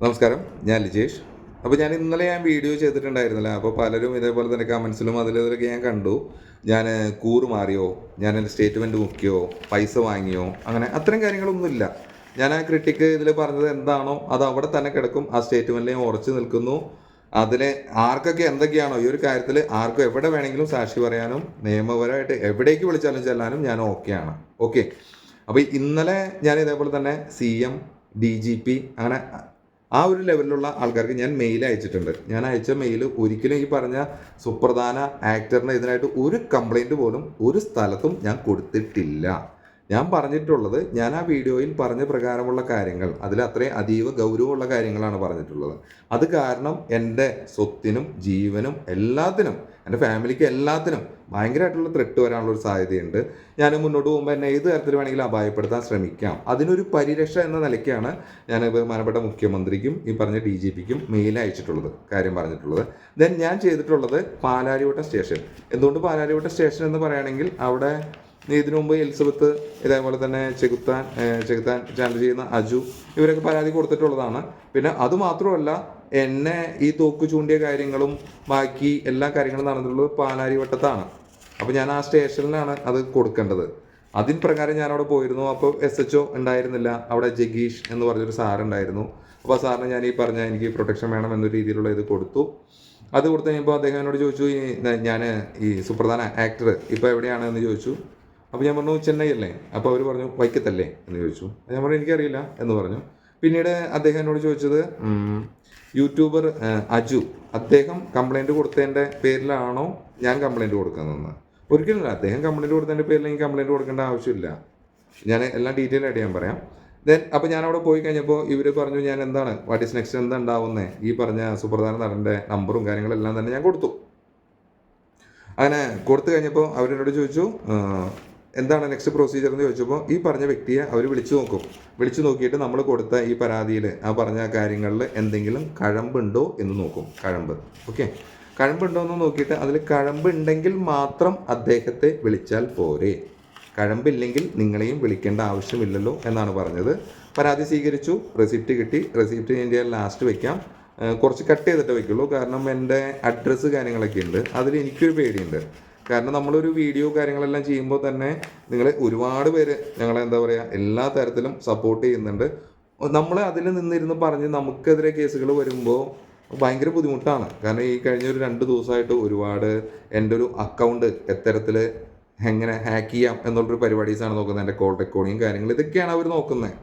നമസ്കാരം ഞാൻ ലിജേഷ്. അപ്പോൾ ഞാൻ ഇന്നലെ ഞാൻ വീഡിയോ ചെയ്തിട്ടുണ്ടായിരുന്നില്ല അപ്പോൾ പലരും ഇതേപോലെ തന്നെ കമൻസിലും അതിലൊക്കെ ഞാൻ കണ്ടു. ഞാൻ കൂറ് മാറിയോ ഞാൻ എന്റെ സ്റ്റേറ്റ്മെന്റ് മുക്കിയോ പൈസ വാങ്ങിയോ അങ്ങനെ അത്തരം കാര്യങ്ങളൊന്നുമില്ല. ഞാൻ ആ ക്രിട്ടിക്ക് ഇതിൽ പറഞ്ഞത് എന്താണോ അത് അവിടെ തന്നെ കിടക്കും ആ സ്റ്റേറ്റ്മെന്റിൽ ഞാൻ ഉറച്ചു നിൽക്കുന്നു. അതിന് ആർക്കൊക്കെ എന്തൊക്കെയാണോ ഈ ഒരു കാര്യത്തിൽ ആർക്കും എവിടെ വേണമെങ്കിലും സാക്ഷി പറയാനും നിയമപരമായിട്ട് എവിടേക്ക് വിളിച്ചാലും ചെല്ലാനും ഞാൻ ഓക്കെയാണ് ഓക്കെ അപ്പോൾ ഇന്നലെ ഞാൻ ഇതേപോലെ തന്നെ C M D G P അങ്ങനെ ആ ഒരു ലെവലിലുള്ള ആൾക്കാർക്ക് ഞാൻ മെയിൽ അയച്ചിട്ടുണ്ട്. ഞാൻ അയച്ച മെയിൽ ഒരിക്കലും ഈ പറഞ്ഞ സുപ്രധാന ആക്ടറിന് ഇതിനായിട്ട് ഒരു കംപ്ലൈന്റ് പോലും ഒരു സ്ഥലത്തും ഞാൻ കൊടുത്തിട്ടില്ല. ഞാൻ പറഞ്ഞിട്ടുള്ളത് ഞാൻ ആ വീഡിയോയിൽ പറഞ്ഞ പ്രകാരമുള്ള കാര്യങ്ങൾ അതിൽ അത്രയും അതീവ ഗൗരവമുള്ള കാര്യങ്ങളാണ് പറഞ്ഞിട്ടുള്ളത്. അത് കാരണം എന്റെ സ്വത്തിനും ജീവനും എല്ലാത്തിനും എന്റെ ഫാമിലിക്ക് എല്ലാത്തിനും ഭയങ്കരമായിട്ടുള്ള ത്രെട്ട് വരാനുള്ള ഒരു സാധ്യതയുണ്ട്. ഞാൻ മുന്നോട്ട് പോകുമ്പോൾ എന്നെ ഏത് തരത്തിൽ വേണമെങ്കിലും അപായപ്പെടുത്താൻ ശ്രമിക്കാം. അതിനൊരു പരിരക്ഷ എന്ന നിലയ്ക്കാണ് ഞാൻ ബഹുമാനപ്പെട്ട മുഖ്യമന്ത്രിക്കും ഈ പറഞ്ഞ ഡി ജി പിക്കും മെയിൽ അയച്ചിട്ടുള്ളത് കാര്യം പറഞ്ഞിട്ടുള്ളത്. ദെൻ ഞാൻ ചെയ്തിട്ടുള്ളത് പാലാരിവട്ടം സ്റ്റേഷൻ. എന്തുകൊണ്ട് പാലാരിവട്ടം സ്റ്റേഷൻ എന്ന് പറയുകയാണെങ്കിൽ അവിടെ ഇതിനു മുമ്പ് എലിസബത്ത് ഇതേപോലെ തന്നെ ചെകുത്താൻ ചെകുത്താൻ ചാനൽ ചെയ്യുന്ന അജു ഇവരൊക്കെ പരാതി കൊടുത്തിട്ടുള്ളതാണ്. പിന്നെ അത് മാത്രമല്ല എന്നെ ഈ തോക്ക് ചൂണ്ടിയ കാര്യങ്ങളും ബാക്കി എല്ലാ കാര്യങ്ങളും നടന്നിട്ടുള്ളത് പാലാരിവട്ടത്താണ് അപ്പോൾ ഞാൻ ആ സ്റ്റേഷനിലാണ് അത് കൊടുക്കേണ്ടത്. അതിൻ പ്രകാരം ഞാൻ അവിടെ പോയിരുന്നു. അപ്പോൾ എസ് എച്ച് ഒ ഉണ്ടായിരുന്നില്ല. അവിടെ ജഗീഷ് എന്ന് പറഞ്ഞൊരു സാറുണ്ടായിരുന്നു അപ്പോൾ ആ സാറിന് ഞാൻ ഈ പറഞ്ഞ എനിക്ക് പ്രൊട്ടക്ഷൻ വേണം എന്ന രീതിയിലുള്ള ഇത് കൊടുത്തു. അത് കൊടുത്തു കഴിഞ്ഞപ്പോൾ അദ്ദേഹം എന്നോട് ചോദിച്ചു ഞാൻ ഈ സുപ്രധാന ആക്ടർ ഇപ്പോൾ എവിടെയാണ്? എന്ന് ചോദിച്ചു. അപ്പോൾ ഞാൻ പറഞ്ഞു ചെന്നൈ അല്ലേ അപ്പോൾ അവർ പറഞ്ഞു വൈക്കത്തല്ലേ? എന്ന് ചോദിച്ചു. ഞാൻ പറഞ്ഞു എനിക്കറിയില്ല എന്ന് പറഞ്ഞു. പിന്നീട് അദ്ദേഹം എന്നോട് ചോദിച്ചത് യൂട്യൂബർ അജു അദ്ദേഹം കംപ്ലൈന്റ് കൊടുത്തതിന്റെ പേരിലാണോ ഞാൻ കംപ്ലൈന്റ് കൊടുക്കുന്നതെന്ന്? ഒരിക്കലും അദ്ദേഹം കംപ്ലൈന്റ് കൊടുത്തതിന്റെ പേരിൽ എനിക്ക് കംപ്ലൈന്റ് കൊടുക്കേണ്ട ആവശ്യമില്ല. ഞാൻ എല്ലാം ഡീറ്റെയിൽ ആയിട്ട് ഞാൻ പറയാം. ദെൻ അപ്പോൾ ഞാൻ അവിടെ പോയി കഴിഞ്ഞപ്പോൾ ഇവർ പറഞ്ഞു ഞാൻ എന്താണ് വാട്ട് ഈസ് നെക്സ്റ്റ് എന്താ ഉണ്ടാവുന്നത് ഈ പറഞ്ഞ സുപ്രധാന നടന്റെ നമ്പറും കാര്യങ്ങളെല്ലാം തന്നെ ഞാൻ കൊടുത്തു. അങ്ങനെ കൊടുത്തു കഴിഞ്ഞപ്പോൾ അവരെന്നോട് ചോദിച്ചു "ആ, എന്താണ് നെക്സ്റ്റ് പ്രൊസീജിയർ എന്ന് ചോദിച്ചപ്പോൾ ഈ പറഞ്ഞ വ്യക്തിയെ അവർ വിളിച്ചു നോക്കും. വിളിച്ചു നോക്കിയിട്ട് നമ്മൾ കൊടുത്ത ഈ പരാതിയിൽ ആ പറഞ്ഞ കാര്യങ്ങളിൽ എന്തെങ്കിലും കഴമ്പുണ്ടോ എന്ന് നോക്കും. കഴമ്പ്. ഓക്കെ കഴമ്പുണ്ടോ എന്ന് നോക്കിയിട്ട് അതിൽ കഴമ്പ് ഉണ്ടെങ്കിൽ മാത്രം അദ്ദേഹത്തെ വിളിച്ചാൽ പോരെ. കഴമ്പില്ലെങ്കിൽ നിങ്ങളെയും വിളിക്കേണ്ട ആവശ്യമില്ലല്ലോ എന്നാണ് പറഞ്ഞത്. പരാതി സ്വീകരിച്ചു. റെസിപ്റ്റ് കിട്ടി. റെസിപ്റ്റ് ഇന്ത്യ ലാസ്റ്റ് വയ്ക്കാം കുറച്ച് കട്ട് ചെയ്തിട്ട് വയ്ക്കുള്ളൂ കാരണം എന്റെ അഡ്രസ്സ് കാര്യങ്ങളൊക്കെ ഉണ്ട്. അതിൽ എനിക്കൊരു പേടിയുണ്ട്. കാരണം നമ്മളൊരു വീഡിയോ കാര്യങ്ങളെല്ലാം ചെയ്യുമ്പോൾ തന്നെ നിങ്ങൾ ഒരുപാട് പേര് ഞങ്ങളെ എന്താ പറയുക എല്ലാ തരത്തിലും സപ്പോർട്ട് ചെയ്യുന്നുണ്ട്. നമ്മൾ അതിൽ നിന്നിരുന്ന് പറഞ്ഞ് നമുക്കെതിരെ കേസുകൾ വരുമ്പോൾ ഭയങ്കര ബുദ്ധിമുട്ടാണ്. കാരണം ഈ കഴിഞ്ഞ ഒരു രണ്ട് ദിവസമായിട്ട് ഒരുപാട് എന്റെ ഒരു അക്കൗണ്ട് എത്തരത്തിൽ എങ്ങനെ ഹാക്ക് ചെയ്യാം എന്നുള്ളൊരു പരിപാടീസാണ് നോക്കുന്നത്. എന്റെ കോൾ റെക്കോർഡിങ് കാര്യങ്ങൾ ഇതൊക്കെയാണ് അവർ നോക്കുന്നത്.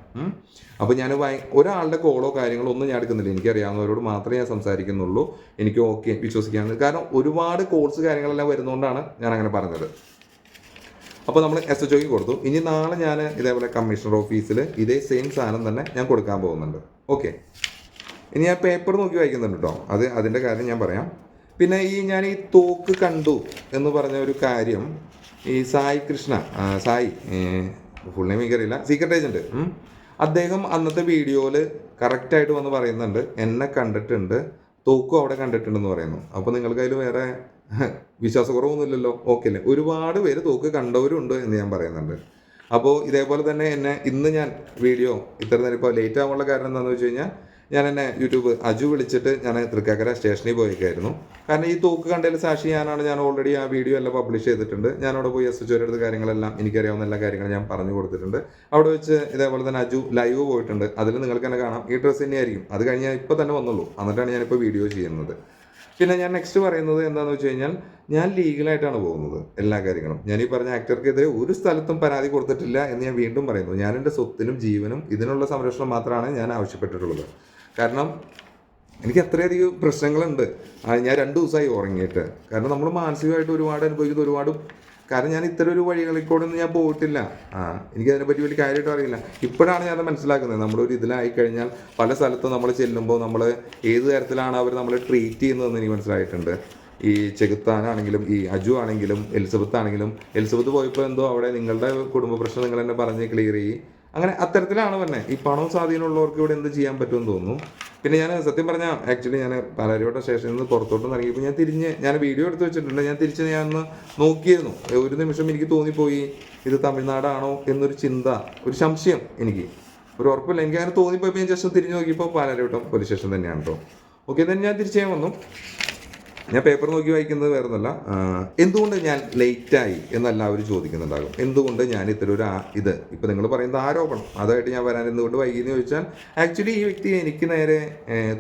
അപ്പോൾ ഞാൻ ഒരാളുടെ കോളോ കാര്യങ്ങളോ ഒന്നും ഞാൻ എടുക്കുന്നില്ല. എനിക്കറിയാവുന്നവരോട് മാത്രമേ ഞാൻ സംസാരിക്കുന്നുള്ളൂ. എനിക്ക് ഓക്കെ വിശ്വസിക്കാവുന്നത് കാരണം ഒരുപാട് കോൾസ് കാര്യങ്ങളെല്ലാം വരുന്നതുകൊണ്ടാണ് ഞാൻ അങ്ങനെ പറഞ്ഞത്. അപ്പോൾ നമ്മൾ എസ് എച്ച് ഒക്ക് കൊടുത്തു. ഇനി നാളെ ഞാൻ ഇതേപോലെ കമ്മീഷണർ ഓഫീസിൽ ഇതേ സെയിം സാധനം തന്നെ ഞാൻ കൊടുക്കാൻ പോകുന്നുണ്ട്. ഓക്കെ ഇനി ഞാൻ പേപ്പർ നോക്കി വായിക്കുന്നുണ്ട് കേട്ടോ അത് അതിന്റെ കാര്യം ഞാൻ പറയാം. പിന്നെ ഈ ഞാൻ ഈ തോക്ക് കണ്ടു എന്ന് പറഞ്ഞ ഒരു കാര്യം ഈ സായി കൃഷ്ണ സായി ഫുൾ നെയിം എനിക്കറിയില്ല. സീക്രട്ട് ഏജന്റ് അദ്ദേഹം അന്നത്തെ വീഡിയോയിൽ കറക്റ്റായിട്ട് വന്ന് പറയുന്നുണ്ട്. എന്നെ കണ്ടിട്ടുണ്ട്. തോക്കും അവിടെ കണ്ടിട്ടുണ്ടെന്ന് പറയുന്നു. അപ്പോൾ നിങ്ങൾക്ക് അതിൽ വേറെ വിശ്വാസക്കുറവൊന്നുമില്ലല്ലോ? ഓക്കെ അല്ലേ? ഒരുപാട് പേര് തോക്ക് കണ്ടവരുണ്ട് എന്ന് ഞാൻ പറയുന്നുണ്ട്. അപ്പോൾ ഇതേപോലെ തന്നെ എന്നെ ഇന്ന് ഞാൻ വീഡിയോ ഇത്ര നേരം ഇപ്പോൾ ലേറ്റ് ആവാനുള്ള കാരണം എന്താണെന്ന് വെച്ച് കഴിഞ്ഞാൽ ഞാൻ എന്നെ യൂട്യൂബ് അജു വിളിച്ചിട്ട് ഞാൻ തൃക്കാക്കര സ്റ്റേഷനിൽ പോയേക്കായിരുന്നു. കാരണം ഈ തോക്ക് കണ്ടതിൽ സാക്ഷി ഞാനാണ്. ഞാൻ ഓൾറെഡി ആ വീഡിയോ എല്ലാം പബ്ലിഷ് ചെയ്തിട്ടുണ്ട്. ഞാൻ അവിടെ പോയി എസ് എച്ച് അടുത്ത കാര്യങ്ങളെല്ലാം എനിക്കറിയാവുന്ന എല്ലാ കാര്യങ്ങളും ഞാൻ പറഞ്ഞു കൊടുത്തിട്ടുണ്ട്. അവിടെ വെച്ച് ഇതേപോലെ തന്നെ അജു ലൈവ് പോയിട്ടുണ്ട്. അതിൽ നിങ്ങൾക്ക് തന്നെ കാണാം. ഈ ഡ്രസ്സ് തന്നെയായിരിക്കും. അത് കഴിഞ്ഞാൽ ഇപ്പോൾ തന്നെ വന്നുള്ളൂ. എന്നിട്ടാണ് ഞാനിപ്പോൾ വീഡിയോ ചെയ്യുന്നത്. പിന്നെ ഞാൻ നെക്സ്റ്റ് പറയുന്നത് എന്താണെന്ന് വെച്ച് കഴിഞ്ഞാൽ ഞാൻ ലീഗലായിട്ടാണ് പോകുന്നത്. എല്ലാ കാര്യങ്ങളും. ഞാൻ ഈ പറഞ്ഞ ആക്ടർക്കെതിരെ ഒരു സ്ഥലത്തും പരാതി കൊടുത്തിട്ടില്ല എന്ന് ഞാൻ വീണ്ടും പറയുന്നു. ഞാൻ എന്റെ സ്വത്തിനും ജീവനും ഇതിനുള്ള സംരക്ഷണം മാത്രമാണ് ഞാൻ ആവശ്യപ്പെട്ടിട്ടുള്ളത്. കാരണം എനിക്ക് അത്രയധികം പ്രശ്നങ്ങളുണ്ട്. ഞാൻ രണ്ട് ദിവസമായി ഉറങ്ങിയിട്ട്. കാരണം നമ്മൾ മാനസികമായിട്ട് ഒരുപാട് അനുഭവിക്കുന്ന ഒരുപാട് കാരണം ഞാൻ ഇത്തരം ഒരു വഴികളിൽ കൂടെ ഒന്നും ഞാൻ പോയിട്ടില്ല. ആ എനിക്ക് അതിനെപ്പറ്റി വലിയ കാര്യമായിട്ട് അറിയില്ല. ഇപ്പോഴാണ് ഞാൻ അത് മനസ്സിലാക്കുന്നത്. നമ്മളൊരു ഇതിലായി കഴിഞ്ഞാൽ പല സ്ഥലത്തും നമ്മൾ ചെല്ലുമ്പോൾ നമ്മൾ ഏത് തരത്തിലാണ് അവർ നമ്മളെ ട്രീറ്റ് ചെയ്യുന്നതെന്ന് എനിക്ക് മനസ്സിലായിട്ടുണ്ട്. ഈ ചെകുത്താനാണെങ്കിലും ഈ അജു ആണെങ്കിലും എലിസബത്ത് ആണെങ്കിലും എലിസബത്ത് പോയപ്പോൾ എന്തോ അവിടെ നിങ്ങളുടെ കുടുംബ പ്രശ്നം നിങ്ങൾ എന്നെ പറഞ്ഞ് ക്ലിയർ ചെയ്യും. അങ്ങനെ അത്തരത്തിലാണ് പറഞ്ഞത് ഈ പണവും സ്വാധീനമുള്ളവർക്ക് ഇവിടെ എന്ത് ചെയ്യാൻ പറ്റുമെന്ന് തോന്നുന്നു. പിന്നെ ഞാൻ സത്യം പറഞ്ഞാൽ ആക്ച്വലി ഞാൻ പാലാരിവട്ട സ്റ്റേഷനിൽ നിന്ന് പുറത്തോട്ട് ഇറങ്ങിയപ്പോൾ ഞാൻ തിരിഞ്ഞ് ഞാൻ വീഡിയോ എടുത്ത് വെച്ചിട്ടുണ്ട്. ഞാൻ തിരിച്ച് ഞാൻ ഒന്ന് നോക്കിയിരുന്നു. ഒരു നിമിഷം എനിക്ക് തോന്നിപ്പോയി ഇത് തമിഴ്നാടാണോ എന്നൊരു ചിന്ത ഒരു സംശയം എനിക്ക്. ഒരു ഉറപ്പില്ല. എനിക്ക് അങ്ങനെ തോന്നിപ്പോയപ്പോൾ ഞാൻ ജസ്റ്റ് തിരിഞ്ഞ് നോക്കിയപ്പോൾ പാലാരിവട്ടം പോലീസ് സ്റ്റേഷൻ തന്നെയാണ് കേട്ടോ ഓക്കെ തന്നെ ഞാൻ തിരിച്ചു ഞാൻ വന്നു. ഞാൻ പേപ്പർ നോക്കി വായിക്കുന്നത് വേറെ ഒന്നല്ല എന്തുകൊണ്ട് ഞാൻ ലേറ്റായി എന്നെല്ലാവരും ചോദിക്കുന്നുണ്ടാകും. എന്തുകൊണ്ട് ഞാൻ ഇത്തരം ഒരു ഇത്? ഇപ്പം നിങ്ങൾ പറയുന്നത് ആരോപണം. അതായിട്ട് ഞാൻ വരാൻ എന്തുകൊണ്ട് വൈകി എന്ന് ചോദിച്ചാൽ ആക്ച്വലി ഈ വ്യക്തി എനിക്ക് നേരെ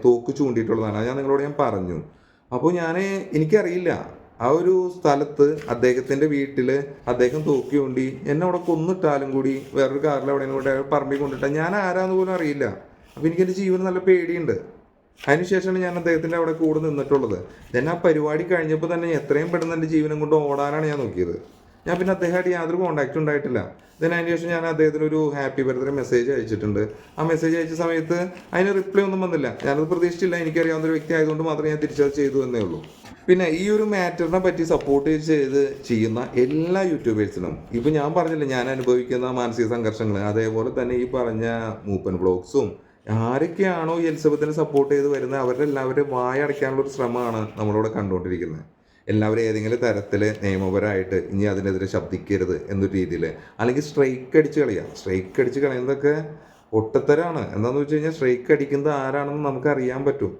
തോക്ക് ചൂണ്ടിയിട്ടുള്ളതാണ്. ഞാൻ നിങ്ങളോട് ഞാൻ പറഞ്ഞു. അപ്പോൾ ഞാൻ എനിക്കറിയില്ല. ആ ഒരു സ്ഥലത്ത് അദ്ദേഹത്തിന്റെ വീട്ടിൽ അദ്ദേഹം തോക്കി കൊണ്ടി എന്നെ അവിടെ കൊന്നിട്ടാലും കൂടി വേറൊരു കാറിൽ എവിടെയെങ്കിലും കൂടെ പറമ്പിൽ കൊണ്ടിട്ടാൽ ഞാൻ ആരാന്ന് പോലും അറിയില്ല. അപ്പോൾ എനിക്ക് എന്റെ ജീവന് നല്ല പേടിയുണ്ട്. അതിനുശേഷമാണ് ഞാൻ അദ്ദേഹത്തിന്റെ അവിടെ കൂടെ നിന്നിട്ടുള്ളത്. ഞാൻ ആ പരിപാടി കഴിഞ്ഞപ്പോൾ തന്നെ എത്രയും പെട്ടെന്ന് എന്റെ ജീവനം കൊണ്ട് ഓടാനാണ് ഞാൻ നോക്കിയത്. ഞാൻ പിന്നെ അദ്ദേഹമായിട്ട് യാതൊരു കോണ്ടാക്റ്റും ഉണ്ടായിട്ടില്ല. ഇതിന് അതിന് ശേഷം ഞാൻ അദ്ദേഹത്തിന് ഒരു ഹാപ്പി ബർത്ത്ഡേ മെസ്സേജ് അയച്ചിട്ടുണ്ട്. ആ മെസ്സേജ് അയച്ച സമയത്ത് അതിന് റിപ്ലൈ ഒന്നും വന്നില്ല. ഞാനത് പ്രതീക്ഷിച്ചില്ല. എനിക്കറിയാവുന്ന ഒരു വ്യക്തി ആയതുകൊണ്ട് മാത്രമേ ഞാൻ തിരിച്ചത് ചെയ്തു എന്നേ ഉള്ളൂ. പിന്നെ ഈ ഒരു മാറ്ററിനെ പറ്റി സപ്പോർട്ട് ചെയ്ത് ചെയ്യുന്ന എല്ലാ യൂട്യൂബേഴ്സിനും ഇപ്പം ഞാൻ പറഞ്ഞില്ല ഞാൻ അനുഭവിക്കുന്ന മാനസിക സംഘർഷങ്ങൾ അതേപോലെ തന്നെ ഈ പറഞ്ഞ മൂപ്പൻ ബ്ലോഗ്സും ആരൊക്കെയാണോ ഈ എലിസബത്തിനെ സപ്പോർട്ട് ചെയ്ത് വരുന്നത്? അവരുടെ എല്ലാവരും വായടയ്ക്കാനുള്ള ഒരു ശ്രമമാണ് നമ്മളിവിടെ കണ്ടുകൊണ്ടിരിക്കുന്നത്. എല്ലാവരും ഏതെങ്കിലും തരത്തിൽ നിയമപരമായിട്ട് ഇനി അതിനെതിരെ ശബ്ദിക്കരുത് എന്നൊരു രീതിയിൽ അല്ലെങ്കിൽ സ്ട്രൈക്ക് അടിച്ച് കളയാം. സ്ട്രൈക്ക് അടിച്ച് കളയുന്നതൊക്കെ ഒട്ടത്തരാണ്. എന്താണെന്ന് വെച്ച് കഴിഞ്ഞാൽ സ്ട്രൈക്ക് അടിക്കുന്നത് ആരാണെന്ന് നമുക്ക് അറിയാൻ പറ്റും.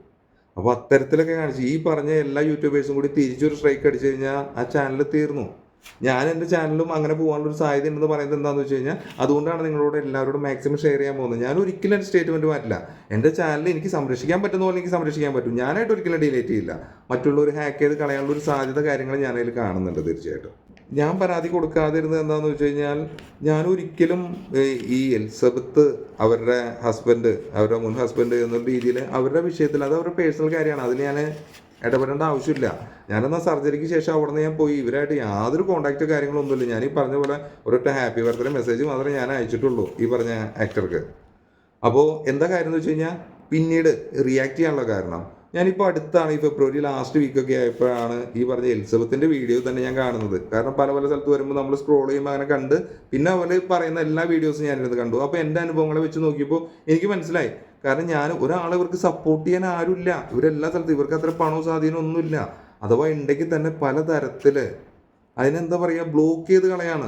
അപ്പോൾ അത്തരത്തിലൊക്കെ കാണിച്ച് ഈ പറഞ്ഞ എല്ലാ യൂട്യൂബേഴ്സും കൂടി തിരിച്ചൊരു സ്ട്രൈക്ക് അടിച്ചു കഴിഞ്ഞാൽ ആ ചാനൽ തീർന്നു. ഞാൻ എന്റെ ചാനലും അങ്ങനെ പോകാനുള്ള ഒരു സാധ്യത ഉണ്ടെന്ന് പറയുന്നത് എന്താണെന്ന് വെച്ച് കഴിഞ്ഞാൽ അതുകൊണ്ടാണ് നിങ്ങളോട് എല്ലാവരോടും മാക്സിമം ഷെയർ ചെയ്യാൻ പോകുന്നത്. ഞാൻ ഒരിക്കലും എന്റെ സ്റ്റേറ്റ്മെന്റ് മാറ്റില്ല. എന്റെ ചാനൽ എനിക്ക് സംരക്ഷിക്കാൻ പറ്റുന്ന പോലെ എനിക്ക് സംരക്ഷിക്കാൻ പറ്റും. ഞാനായിട്ട് ഒരിക്കലും ഡിലേറ്റ് ചെയ്യില്ല. മറ്റുള്ളവർ ഹാക്ക് ചെയ്ത് കളയാനുള്ള ഒരു സാധ്യത കാര്യങ്ങൾ ഞാനതിൽ കാണുന്നുണ്ട് തീർച്ചയായിട്ടും. ഞാൻ പരാതി കൊടുക്കാതിരുന്നത് എന്താണെന്ന് വെച്ച് കഴിഞ്ഞാൽ ഞാനൊരിക്കലും ഈ എലിസബത്ത് അവരുടെ ഹസ്ബൻഡ് അവരുടെ മുൻ ഹസ്ബൻഡ് എന്നുള്ള രീതിയിൽ അവരുടെ വിഷയത്തിൽ അത് അവരുടെ പേഴ്സണൽ കാര്യമാണ്. അതിൽ ഞാൻ ഇടപെടേണ്ട ആവശ്യമില്ല. ഞാനെന്നാ സർജറിക്ക് ശേഷം അവിടെ ഞാൻ പോയി. ഇവരായിട്ട് യാതൊരു കോൺടാക്റ്റ് കാര്യങ്ങളൊന്നുമില്ല. ഞാൻ ഈ പറഞ്ഞ പോലെ ഒരൊറ്റ ഹാപ്പി ബർത്ത്ഡേ മെസ്സേജ് മാത്രമേ ഞാൻ അയച്ചിട്ടുള്ളൂ ഈ പറഞ്ഞ ആക്ടർക്ക് അപ്പോൾ എന്താ കാര്യം എന്ന് വെച്ച് കഴിഞ്ഞാൽ പിന്നീട് റിയാക്ട് ചെയ്യാനുള്ള കാരണം ഞാനിപ്പോൾ അടുത്താണ് ഈ ഫെബ്രുവരി ലാസ്റ്റ് വീക്കൊക്കെ ആയപ്പോഴാണ് ഈ പറഞ്ഞ എലിസബത്തിന്റെ വീഡിയോ തന്നെ ഞാൻ കാണുന്നത്. കാരണം പല പല സ്ഥലത്ത് വരുമ്പോൾ നമ്മൾ സ്ക്രോൾ ചെയ്യുമ്പോൾ അങ്ങനെ കണ്ട് പിന്നെ അവർ പറയുന്ന എല്ലാ വീഡിയോസും ഞാനിരുന്ന് കണ്ടു. അപ്പോൾ എന്റെ അനുഭവങ്ങളെ വെച്ച് നോക്കിയപ്പോൾ എനിക്ക് മനസ്സിലായി. കാരണം ഞാൻ ഒരാളെ ഇവർക്ക് സപ്പോർട്ട് ചെയ്യാൻ ആരുമില്ല. ഇവരെല്ലാ സ്ഥലത്തും ഇവർക്ക് അത്ര പണവും സ്വാധീനം ഒന്നുമില്ല. അഥവാ ഉണ്ടെങ്കിൽ തന്നെ പല തരത്തിൽ അതിനെന്താ പറയുക ബ്ലോക്ക് ചെയ്ത് കളയാണ്.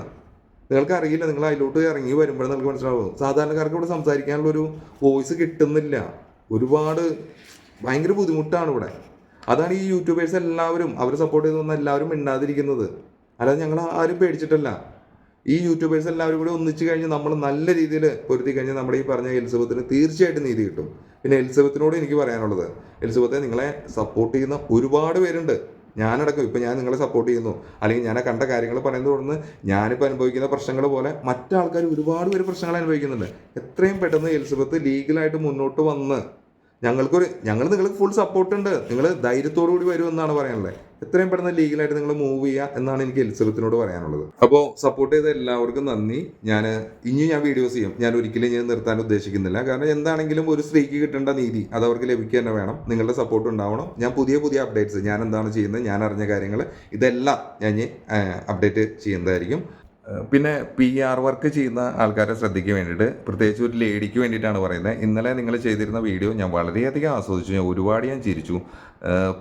നിങ്ങൾക്ക് അറിയില്ല നിങ്ങൾ അതിലോട്ട് ഇറങ്ങി വരുമ്പോഴേ നിങ്ങൾക്ക് മനസ്സിലാവും സാധാരണക്കാർക്ക് ഇവിടെ സംസാരിക്കാനുള്ള ഒരു വോയിസ് കിട്ടുന്നില്ല. ഒരുപാട് ഭയങ്കര ബുദ്ധിമുട്ടാണ് ഇവിടെ. അതാണ് ഈ യൂട്യൂബേഴ്സ് എല്ലാവരും അവരെ സപ്പോർട്ട് ചെയ്ത് എല്ലാവരും മിണ്ടാതിരിക്കുന്നത്. അല്ലാതെ ഞങ്ങൾ ആരും പേടിച്ചിട്ടല്ല. ഈ യൂട്യൂബേഴ്സ് എല്ലാവരും കൂടി ഒന്നിച്ചു കഴിഞ്ഞ് നമ്മൾ നല്ല രീതിയിൽ പൊരുത്തി കഴിഞ്ഞാൽ നമ്മുടെ ഈ പറഞ്ഞ എലിസബത്തിന് തീർച്ചയായിട്ടും നീതി കിട്ടും. പിന്നെ എലിസബത്തിനോട് എനിക്ക് പറയാനുള്ളത്. എലിസബത്തെ നിങ്ങളെ സപ്പോർട്ട് ചെയ്യുന്ന ഒരുപാട് പേരുണ്ട്. ഞാനടക്കം ഇപ്പം ഞാൻ നിങ്ങളെ സപ്പോർട്ട് ചെയ്യുന്നു. അല്ലെങ്കിൽ ഞാൻ കണ്ട കാര്യങ്ങൾ പറയുന്നത് തുടർന്ന് ഞാനിപ്പോൾ അനുഭവിക്കുന്ന പ്രശ്നങ്ങൾ പോലെ മറ്റാൾക്കാർ ഒരുപാട് പേര് പ്രശ്നങ്ങൾ അനുഭവിക്കുന്നുണ്ട്. എത്രയും പെട്ടെന്ന് എലിസബത്ത് ലീഗലായിട്ട് മുന്നോട്ട് വന്ന് ഞങ്ങൾക്കൊരു ഞങ്ങൾ നിങ്ങൾക്ക് ഫുൾ സപ്പോർട്ട് ഉണ്ട്. നിങ്ങൾ ധൈര്യത്തോടു കൂടി വരുമെന്നാണ് പറയാനുള്ളത് എത്രയും പെട്ടെന്ന് ലീഗലായിട്ട് നിങ്ങൾ മൂവ് ചെയ്യുക എന്നാണ് എനിക്ക് എലിസബത്തിനോട് പറയാനുള്ളത്. അപ്പോൾ സപ്പോർട്ട് ചെയ്ത എല്ലാവർക്കും നന്ദി. ഞാൻ ഇനി ഞാൻ വീഡിയോസ് ചെയ്യും. ഞാൻ ഒരിക്കലും ഞാൻ നിർത്താൻ ഉദ്ദേശിക്കുന്നില്ല. കാരണം എന്താണെങ്കിലും ഒരു സ്ത്രീക്ക് കിട്ടേണ്ട നീതി അത് അവർക്ക് ലഭിക്കുക തന്നെ വേണം. നിങ്ങളുടെ സപ്പോർട്ട് ഉണ്ടാവണം. ഞാൻ പുതിയ പുതിയ അപ്ഡേറ്റ്സ് ഞാൻ എന്താണ് ചെയ്യുന്നത് ഞാൻ അറിഞ്ഞ കാര്യങ്ങൾ ഇതെല്ലാം ഞാൻ അപ്ഡേറ്റ് ചെയ്യുന്നതായിരിക്കും. പിന്നെ പി ആർ വർക്ക് ചെയ്യുന്ന ആൾക്കാരെ ശ്രദ്ധിക്കാൻ വേണ്ടിയിട്ട് പ്രത്യേകിച്ച് ഒരു ലേഡിക്ക് വേണ്ടിയിട്ടാണ് പറയുന്നത്. ഇന്നലെ നിങ്ങൾ ചെയ്തിരുന്ന വീഡിയോ ഞാൻ വളരെയധികം ആസ്വദിച്ചു. ഞാൻ ഒരുപാട് ഞാൻ ചിരിച്ചു.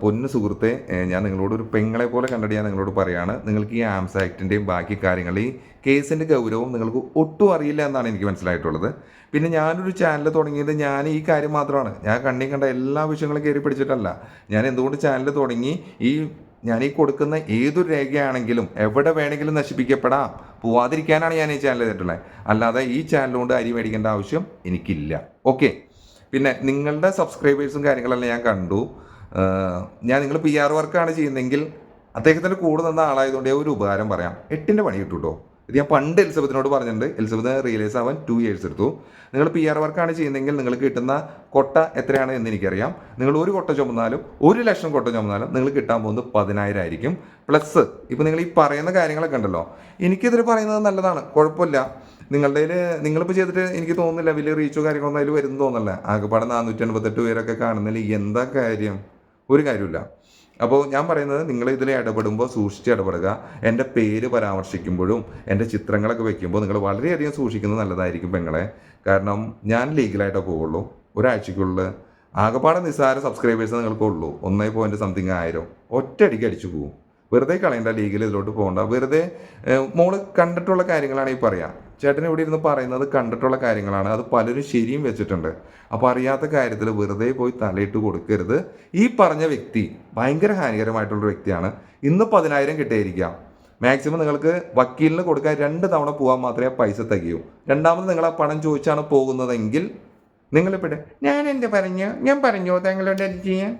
പൊന്ന് സുഹൃത്തെ ഞാൻ നിങ്ങളോട് ഒരു പെങ്ങളെ പോലെ കണ്ടിട്ട് ഞാൻ നിങ്ങളോട് പറയുകയാണ് നിങ്ങൾക്ക് ഈ ആംസ് ആക്ടിന്റെയും ബാക്കി കാര്യങ്ങൾ ഈ കേസിന്റെ ഗൗരവം നിങ്ങൾക്ക് ഒട്ടും അറിയില്ല എന്നാണ് എനിക്ക് മനസ്സിലായിട്ടുള്ളത്. പിന്നെ ഞാനൊരു ചാനൽ തുടങ്ങിയത് ഞാൻ ഈ കാര്യം മാത്രമാണ്. ഞാൻ കണ്ണി കണ്ട എല്ലാ വിഷയങ്ങളും കയറി പിടിച്ചിട്ടല്ല. ഞാൻ എന്തുകൊണ്ട് ചാനൽ തുടങ്ങി? ഈ ഞാൻ ഈ കൊടുക്കുന്ന ഏതൊരു രേഖയാണെങ്കിലും എവിടെ വേണമെങ്കിലും നശിപ്പിക്കപ്പെടാം. പോവാതിരിക്കാനാണ് ഞാൻ ഈ ചാനൽ ചെയ്തിട്ടുള്ളത്. അല്ലാതെ ഈ ചാനലുകൊണ്ട് അരി മേടിക്കേണ്ട ആവശ്യം എനിക്കില്ല. ഓക്കെ പിന്നെ നിങ്ങളുടെ സബ്സ്ക്രൈബേഴ്സും കാര്യങ്ങളെല്ലാം ഞാൻ കണ്ടു. ഞാൻ നിങ്ങൾ പി ആർ വർക്കാണ് ചെയ്യുന്നതെങ്കിൽ അദ്ദേഹത്തിന്റെ കൂടെ നിന്ന ആളായതുകൊണ്ട് ഒരു ഉപകാരം പറയാം. എട്ടിന്റെ പണി കിട്ടും കേട്ടോ ഇത് ഞാൻ പണ്ട് എലിസബത്തിനോട് പറഞ്ഞിട്ടുണ്ട്. എലിസബത്ത് റിയലൈസ് ആവാൻ ടു ഇയേഴ്സ് എടുത്തു. നിങ്ങൾ പി ആർ വർക്കാണ് ചെയ്യുന്നതെങ്കിൽ നിങ്ങൾക്ക് കിട്ടുന്ന കൊട്ട എത്രയാണ് എന്ന് എനിക്കറിയാം. നിങ്ങൾ ഒരു കൊട്ട ചുമന്നാലും ഒരു ലക്ഷം കൊട്ട ചുമന്നാലും നിങ്ങൾ കിട്ടാൻ പോകുന്നത് പതിനായിരം ആയിരിക്കും. പ്ലസ് ഇപ്പോൾ നിങ്ങൾ ഈ പറയുന്ന കാര്യങ്ങളൊക്കെ ഉണ്ടല്ലോ. എനിക്കിതിൽ പറയുന്നത് നല്ലതാണ്. കുഴപ്പമില്ല. നിങ്ങളുടെ നിങ്ങളിപ്പോൾ ചെയ്തിട്ട് എനിക്ക് തോന്നുന്നില്ല വലിയ റീച്ചോ കാര്യങ്ങളൊന്നും അതിൽ വരുന്നു തോന്നുന്നില്ല. ആകെപ്പാടെ നാനൂറ്റി എൺപത്തെട്ട് പേരൊക്കെ കാണുന്നതിൽ എന്താ കാര്യം? ഒരു കാര്യമില്ല അപ്പോൾ ഞാൻ പറയുന്നത് നിങ്ങൾ ഇതിൽ ഇടപെടുമ്പോൾ സൂക്ഷിച്ച് ഇടപെടുക. എന്റെ പേര് പരാമർശിക്കുമ്പോഴും എന്റെ ചിത്രങ്ങളൊക്കെ വെക്കുമ്പോൾ നിങ്ങൾ വളരെയധികം സൂക്ഷിക്കുന്നത് നല്ലതായിരിക്കും പെങ്ങളെ. കാരണം ഞാൻ ലീഗലായിട്ടേ പോവുള്ളൂ. ഒരാഴ്ചക്കുള്ളിൽ ആകെപ്പാടെ നിസ്സാര സബ്സ്ക്രൈബേഴ്സ് നിങ്ങൾക്കുള്ളൂ ഒന്നേ പോയിന്റ് സംതിങ് ആയിരം. ഒറ്റയടിക്ക് അടിച്ചു പോകും വെറുതെ കളയണ്ട ലീഗിൽ ഇതിലോട്ട് പോകണ്ട. വെറുതെ മോൾ കണ്ടിട്ടുള്ള കാര്യങ്ങളാണ് ഈ പറയാ. ചേട്ടൻ ഇവിടെ ഇരുന്ന് പറയുന്നത് കണ്ടിട്ടുള്ള കാര്യങ്ങളാണ്. അത് പലരും ശരിയും വെച്ചിട്ടുണ്ട്. അപ്പോൾ അറിയാത്ത കാര്യത്തിൽ വെറുതെ പോയി തലയിട്ട് കൊടുക്കരുത്. ഈ പറഞ്ഞ വ്യക്തി ഭയങ്കര ഹാനികരമായിട്ടുള്ള വ്യക്തിയാണ്. ഇന്ന് പതിനായിരം കിട്ടിയിരിക്കാം. മാക്സിമം നിങ്ങൾക്ക് വക്കീലിന് കൊടുക്കാൻ രണ്ട് തവണ പോകാൻ മാത്രമേ പൈസ തികയൂ. രണ്ടാമത് നിങ്ങൾ ആ പണം ചോദിച്ചാണ് പോകുന്നതെങ്കിൽ നിങ്ങളിവിടെ ഞാൻ എന്ത് പറഞ്ഞു? ഞാൻ പറഞ്ഞു താങ്കളോട് ചെയ്യാൻ?